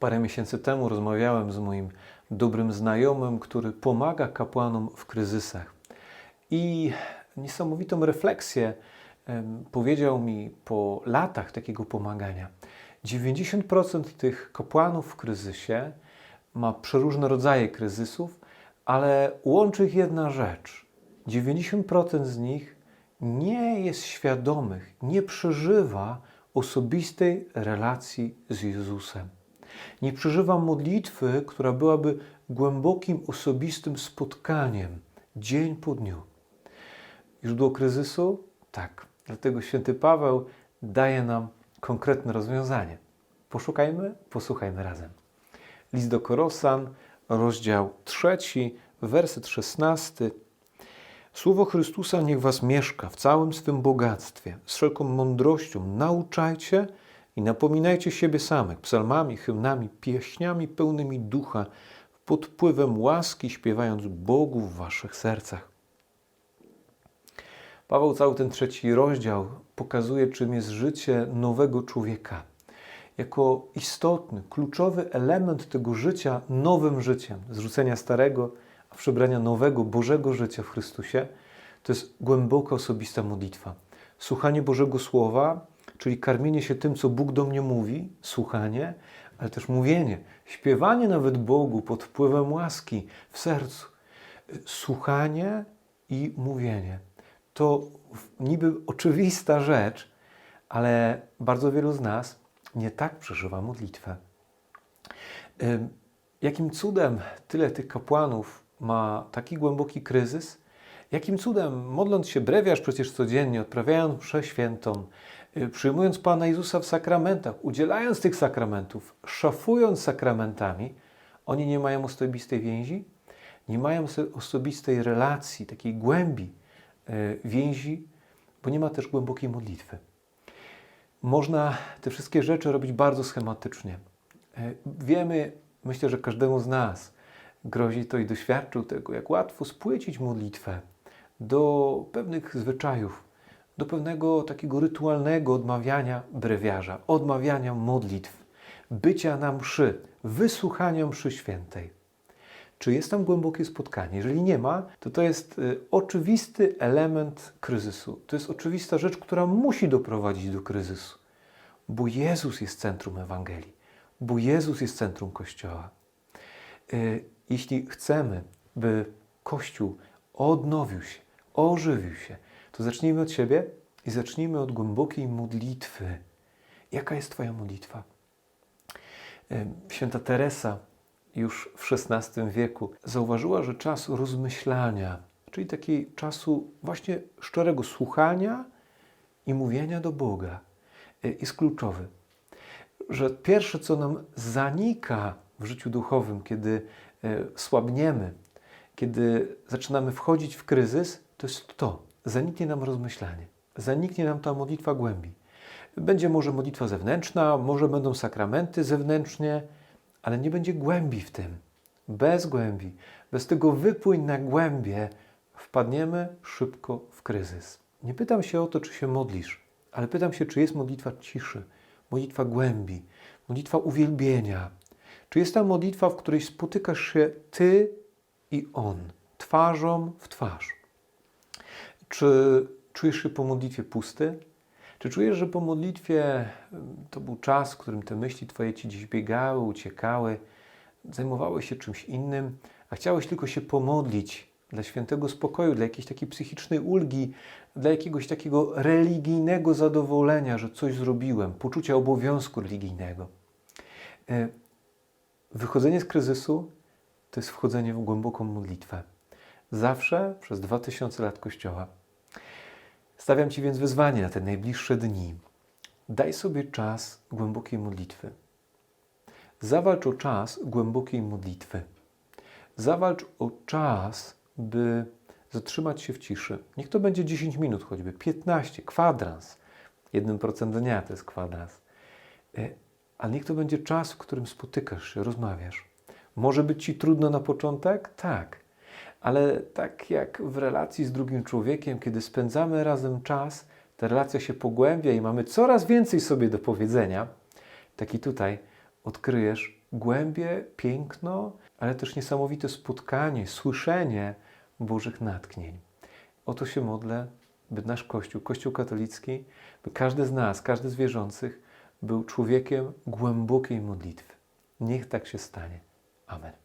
Parę miesięcy temu rozmawiałem z moim dobrym znajomym, który pomaga kapłanom w kryzysach. I niesamowitą refleksję powiedział mi po latach takiego pomagania. 90% tych kapłanów w kryzysie ma przeróżne rodzaje kryzysów, ale łączy ich jedna rzecz. 90% z nich nie jest świadomych, nie przeżywa osobistej relacji z Jezusem. Nie przeżywa modlitwy, która byłaby głębokim, osobistym spotkaniem dzień po dniu. Było kryzysu? Tak. Dlatego święty Paweł daje nam konkretne rozwiązanie. Poszukajmy, posłuchajmy razem. List do Korosan, rozdział trzeci, werset szesnasty. Słowo Chrystusa niech was mieszka w całym swym bogactwie, z wszelką mądrością nauczajcie i napominajcie siebie samych psalmami, hymnami, pieśniami pełnymi ducha, pod wpływem łaski śpiewając Bogu w waszych sercach. Paweł cały ten trzeci rozdział pokazuje, czym jest życie nowego człowieka. Jako istotny, kluczowy element tego życia nowym życiem, zrzucenia starego, a przebrania nowego, Bożego życia w Chrystusie, to jest głęboka, osobista modlitwa. Słuchanie Bożego Słowa, czyli karmienie się tym, co Bóg do mnie mówi, słuchanie, ale też mówienie, śpiewanie nawet Bogu pod wpływem łaski w sercu. Słuchanie i mówienie. To niby oczywista rzecz, ale bardzo wielu z nas nie tak przeżywa modlitwę. Jakim cudem tyle tych kapłanów ma taki głęboki kryzys? Jakim cudem, modląc się brewiarz przecież codziennie, odprawiając mszę świętą, y, przyjmując Pana Jezusa w sakramentach, udzielając tych sakramentów, szafując sakramentami, oni nie mają osobistej więzi? Nie mają osobistej relacji, takiej głębi y, więzi, bo nie ma też głębokiej modlitwy. Można te wszystkie rzeczy robić bardzo schematycznie. E, Wiemy, myślę, że każdemu z nas grozi to i doświadczył tego, jak łatwo spłycić modlitwę do pewnych zwyczajów, do pewnego takiego rytualnego odmawiania brewiarza, odmawiania modlitw, bycia na mszy, wysłuchania mszy świętej. Czy jest tam głębokie spotkanie? Jeżeli nie ma, to to jest y, oczywisty element kryzysu. To jest oczywista rzecz, która musi doprowadzić do kryzysu, bo Jezus jest centrum Ewangelii, bo Jezus jest centrum Kościoła. Jeśli chcemy, by Kościół odnowił się, ożywił się, to zacznijmy od siebie i zacznijmy od głębokiej modlitwy. Jaka jest Twoja modlitwa? Święta Teresa już w XVI wieku zauważyła, że czas rozmyślania, czyli takiego czasu właśnie szczerego słuchania i mówienia do Boga, y, jest kluczowy. Że pierwsze, co nam zanika w życiu duchowym, kiedy y, słabniemy, kiedy zaczynamy wchodzić w kryzys, to jest to. Zaniknie nam rozmyślanie, zaniknie nam ta modlitwa głębi. Będzie może modlitwa zewnętrzna, może będą sakramenty zewnętrznie, ale nie będzie głębi w tym. Bez głębi, bez tego wypłyń na głębie, wpadniemy szybko w kryzys. Nie pytam się o to, czy się modlisz, ale pytam się, czy jest modlitwa ciszy, modlitwa głębi, modlitwa uwielbienia. Czy jest ta modlitwa, w której spotykasz się ty i on, twarzą w twarz? Czy czujesz się po modlitwie pusty? Czy czujesz, że po modlitwie ym, to był czas, w którym te myśli Twoje ci gdzieś biegały, uciekały, zajmowałeś się czymś innym, a chciałeś tylko się pomodlić dla świętego spokoju, dla jakiejś takiej psychicznej ulgi, dla jakiegoś takiego religijnego zadowolenia, że coś zrobiłem, poczucia obowiązku religijnego? Wychodzenie z kryzysu to jest wchodzenie w głęboką modlitwę. Zawsze przez 2000 lat Kościoła. Stawiam Ci więc wyzwanie na te najbliższe dni. Daj sobie czas głębokiej modlitwy. Zawalcz o czas głębokiej modlitwy. Zawalcz o czas, by zatrzymać się w ciszy. Niech to będzie 10 minut, choćby 15, kwadrans. 1% dnia to jest kwadrans. Ale niech to będzie czas, w którym spotykasz się, rozmawiasz. Może być Ci trudno na początek? Tak. Ale tak jak w relacji z drugim człowiekiem, kiedy spędzamy razem czas, ta relacja się pogłębia i mamy coraz więcej sobie do powiedzenia, tak i tutaj odkryjesz głębie, piękno, ale też niesamowite spotkanie, słyszenie Bożych natchnień. O to się modlę, by nasz Kościół, Kościół katolicki, by każdy z nas, każdy z wierzących był człowiekiem głębokiej modlitwy. Niech tak się stanie. Amen.